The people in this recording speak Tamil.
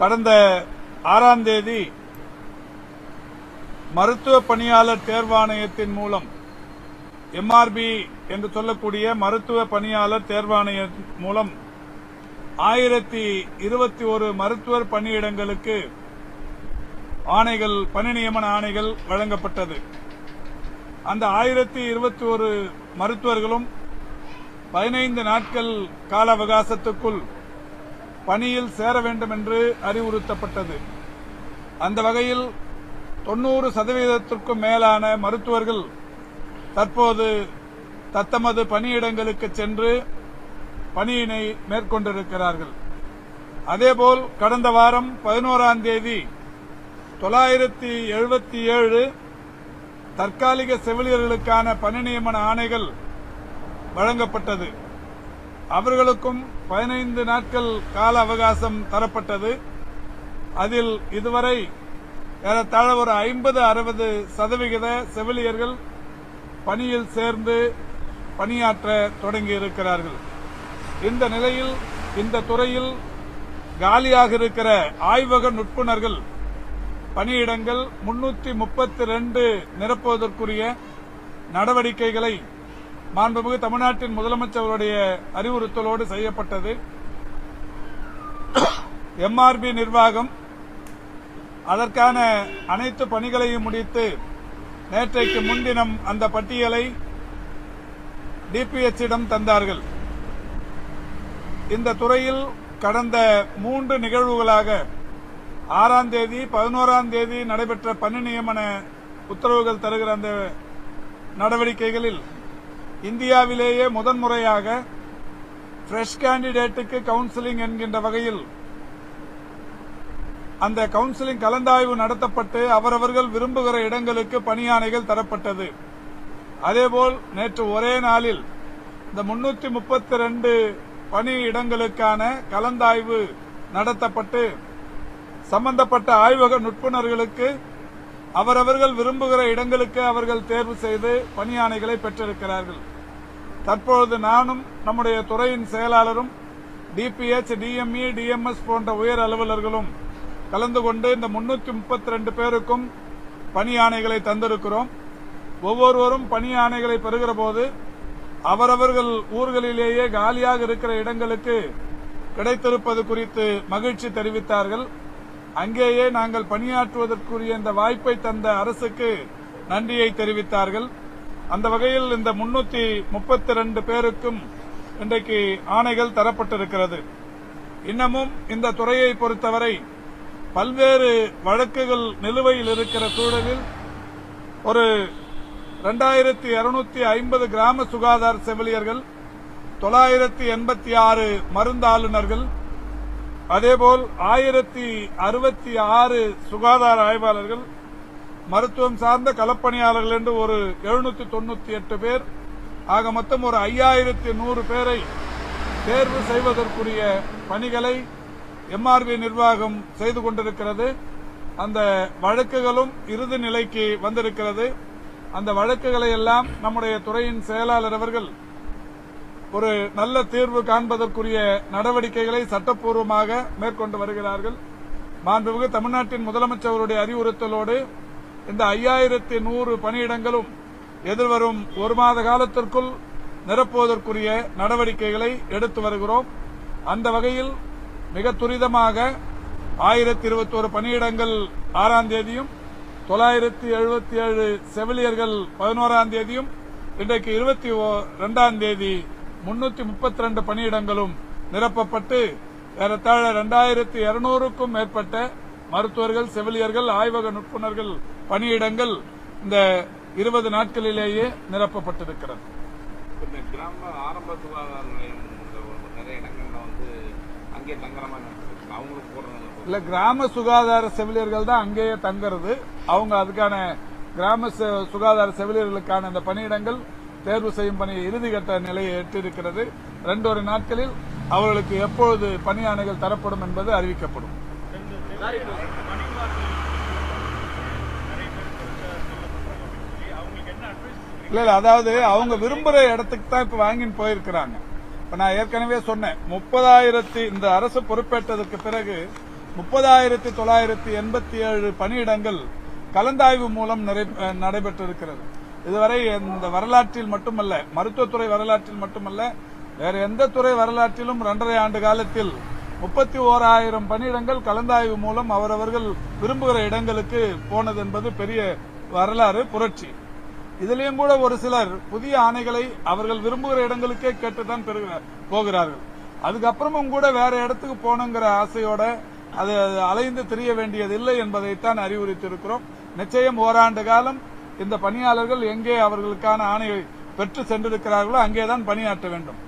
கடந்த ஆறாம் தேதி மருத்துவ பணியாளர் தேர்வாணையத்தின் மூலம் எம்ஆர்பி என்று சொல்லக்கூடிய மருத்துவ பணியாளர் தேர்வாணைய மூலம் ஆயிரத்தி இருபத்தி ஒரு மருத்துவர் பணியிடங்களுக்கு ஆணைகள் பணி நியமன ஆணைகள் வழங்கப்பட்டது. அந்த ஆயிரத்தி இருபத்தி ஒரு மருத்துவர்களும் பதினைந்து நாட்கள் கால அவகாசத்துக்குள் பணியில் சேர வேண்டும் என்று அறிவுறுத்தப்பட்டது. அந்த வகையில் தொண்ணூறு சதவீதத்திற்கும் மேலான மருத்துவர்கள் தற்போது தத்தமது பணியிடங்களுக்கு சென்று பணியினை மேற்கொண்டிருக்கிறார்கள். அதேபோல் கடந்த வாரம் பதினோராம் தேதி தொள்ளாயிரத்தி எழுபத்தி ஏழு தற்காலிக செவிலியர்களுக்கான பணி நியமன ஆணைகள் வழங்கப்பட்டது. அவர்களுக்கும் பதினைந்து நாட்கள் கால அவகாசம் தரப்பட்டது. அதில் இதுவரை ஏறத்தாழ ஒரு ஐம்பது அறுபது சதவிகித செவிலியர்கள் பணியில் சேர்ந்து பணியாற்ற தொடங்கி இருக்கிறார்கள். இந்த நிலையில் இந்த துறையில் காலியாக இருக்கிற ஆய்வக நுட்புணர்கள் பணியிடங்கள் முன்னூற்றி முப்பத்தி ரெண்டு நிரப்புவதற்குரிய நடவடிக்கைகளை மாண்புமிகு தமிழ்நாட்டின் முதலமைச்சருடைய அறிவுறுத்தலோடு செய்யப்பட்டது. எம்ஆர்பி நிர்வாகம் அதற்கான அனைத்து பணிகளையும் முடித்து நேற்றைக்கு முன்தினம் அந்த பட்டியலை டிபிஎச்சிடம் தந்தார்கள். இந்த துறையில் கடந்த மூன்று நிகழ்வுகளாக ஆறாம் தேதி பதினோராம் தேதி நடைபெற்ற பணி நியமன உத்தரவுகள் தருகிற அந்த நடவடிக்கைகளில் இந்தியாவிலேயே முதன்முறையாக ஃப்ரெஷ் கேண்டிடேட்டுக்கு கவுன்சிலிங் என்கின்ற வகையில் அந்த கவுன்சிலிங் கலந்தாய்வு நடத்தப்பட்டு அவரவர்கள் விரும்புகிற இடங்களுக்கு பணியானைகள் தரப்பட்டது. அதேபோல் நேற்று ஒரே நாளில் இந்த முன்னூத்தி முப்பத்தி ரெண்டு பணி இடங்களுக்கான கலந்தாய்வு நடத்தப்பட்டு சம்பந்தப்பட்ட ஆய்வக நுட்புணர்களுக்கு அவரவர்கள் விரும்புகிற இடங்களுக்கு அவர்கள் தேர்வு செய்து பணியாணைகளை பெற்றிருக்கிறார்கள். தற்பொழுது நானும் நம்முடைய துறையின் செயலாளரும் டிபிஎச் டிஎம்இ டிஎம்எஸ் போன்ற உயர் அலுவலர்களும் கலந்து கொண்டு இந்த முன்னூத்தி முப்பத்தி ரெண்டு பேருக்கும் பணியானைகளை தந்திருக்கிறோம். ஒவ்வொருவரும் பணியானைகளை பெறுகிற போது அவரவர்கள் ஊர்களிலேயே காலியாக இருக்கிற இடங்களுக்கு கிடைத்திருப்பது குறித்து மகிழ்ச்சி தெரிவித்தார்கள். அங்கேயே நாங்கள் பணியாற்றுவதற்குரிய இந்த வாய்ப்பை தந்த அரசுக்கு நன்றியை தெரிவித்தார்கள். அந்த வகையில் இந்த முன்னூத்தி முப்பத்தி ரெண்டு பேருக்கும் இன்றைக்கு ஆணைகள் தரப்பட்டிருக்கிறது. இன்னமும் இந்த துறையை பொறுத்தவரை பல்வேறு வழக்குகள் நிலுவையில் இருக்கிற சூழலில் ஒரு இரண்டாயிரத்தி இருநூத்தி ஐம்பது கிராம சுகாதார செவிலியர்கள் தொள்ளாயிரத்தி எண்பத்தி ஆறு மருந்தாளுநர்கள் அதேபோல் ஆயிரத்தி அறுபத்தி ஆறு சுகாதார ஆய்வாளர்கள் மருத்துவம் சார்ந்த களப்பணியாளர்கள் என்று ஒரு எழுநூத்தி தொண்ணூத்தி எட்டு பேர். ஆக மொத்தம் ஒரு ஐயாயிரத்தி நூறு பேரை தேர்வு செய்வதற்குரிய பணிகளை எம்ஆர்பி நிர்வாகம் செய்து கொண்டிருக்கிறது. அந்த வழக்குகளும் இறுதி நிலைக்கு வந்திருக்கிறது. அந்த வழக்குகளை எல்லாம் நம்முடைய துறையின் செயலாளர் அவர்கள் ஒரு நல்ல தீர்வு காண்பதற்குரிய நடவடிக்கைகளை சட்டப்பூர்வமாக மேற்கொண்டு வருகிறார்கள். மாண்புமிகு தமிழ்நாட்டின் முதலமைச்சருடைய அறிவுறுத்தலோடு இந்த ஐயாயிரத்தி நூறு பணியிடங்களும் எதிர்வரும் ஒரு மாத காலத்திற்குள் நிரப்புவதற்குரிய நடவடிக்கைகளை எடுத்து வருகிறோம். அந்த வகையில் மிக துரிதமாக ஆயிரத்தி இருபத்தோரு பணியிடங்கள் ஆறாம் தேதியும் தொள்ளாயிரத்தி எழுபத்தி ஏழு செவிலியர்கள் பதினோராம் தேதியும் இன்றைக்கு இருபத்தி இரண்டாம் தேதி முன்னூத்தி முப்பத்தி ரெண்டு பணியிடங்களும் நிரப்பப்பட்டு ஏறத்தாழ இரண்டாயிரத்தி இருநூறுக்கும் மேற்பட்ட மருத்துவர்கள் செவிலியர்கள் ஆய்வக நுட்புணர்கள் பணியிடங்கள் இந்த இருபது நாட்களிலேயே நிரப்பப்பட்டிருக்கிறது. இந்த கிராம ஆரம்ப சுகாதார நிலையம் இந்த ஒரு நிறைய இடங்கள்ல வந்து அங்கே தங்குற மாதிரி நடந்துருக்கு அவங்களுக்கு போடுறது இல்ல கிராம சுகாதார செவிலியர்கள் தான் அங்கேயே தங்குறது. அவங்க அதுக்கான கிராம சுகாதார செவிலியர்களுக்கான இந்த பணியிடங்கள் தேர்வு செய்யும் பணி இறுதிக்கட்ட நிலையை எட்டிருக்கிறது ரெண்டு ஒரு நாட்களில் அவர்களுக்கு எப்பொழுது பணியாணைகள் தரப்படும் என்பது அறிவிக்கப்படும். இல்ல இல்லை அதாவது அவங்க விரும்புற இடத்துக்கு தான் இப்ப வாங்கின்னு போயிருக்கிறாங்க. இப்ப நான் ஏற்கனவே சொன்னேன் முப்பதாயிரத்தி இந்த அரசு பொறுப்பேற்றதற்கு பிறகு முப்பதாயிரத்தி தொள்ளாயிரத்தி எண்பத்தி ஏழு பணியிடங்கள் கலந்தாய்வு மூலம் நிறை- நடைபெற்றிருக்கிறது. இதுவரை இந்த வரலாற்றில் மட்டுமல்ல மருத்துவத்துறை வரலாற்றில் மட்டுமல்ல வேற எந்த துறை வரலாற்றிலும் இரண்டரை ஆண்டு காலத்தில் முப்பத்தி ஓராயிரம் பணியிடங்கள் கலந்தாய்வு மூலம் அவரவர்கள் விரும்புகிற இடங்களுக்கு போனது என்பது பெரிய வரலாறு புரட்சி. இதுலயும் கூட ஒரு சிலர் புதிய ஆணைகளை அவர்கள் விரும்புகிற இடங்களுக்கே கேட்டுதான் பெறுகிறார் போகிறார்கள். அதுக்கப்புறமும் கூட வேற இடத்துக்கு போகணுங்கிற ஆசையோட அது அலைந்து திரிய வேண்டியதில்லை என்பதைத்தான் அறிவுறுத்தியிருக்கிறோம். நிச்சயம் ஓராண்டு காலம் இந்த பணியாளர்கள் எங்கே அவர்களுக்கான ஆணையை பெற்று சென்றிருக்கிறார்களோ அங்கேதான் பணியாற்ற வேண்டும்.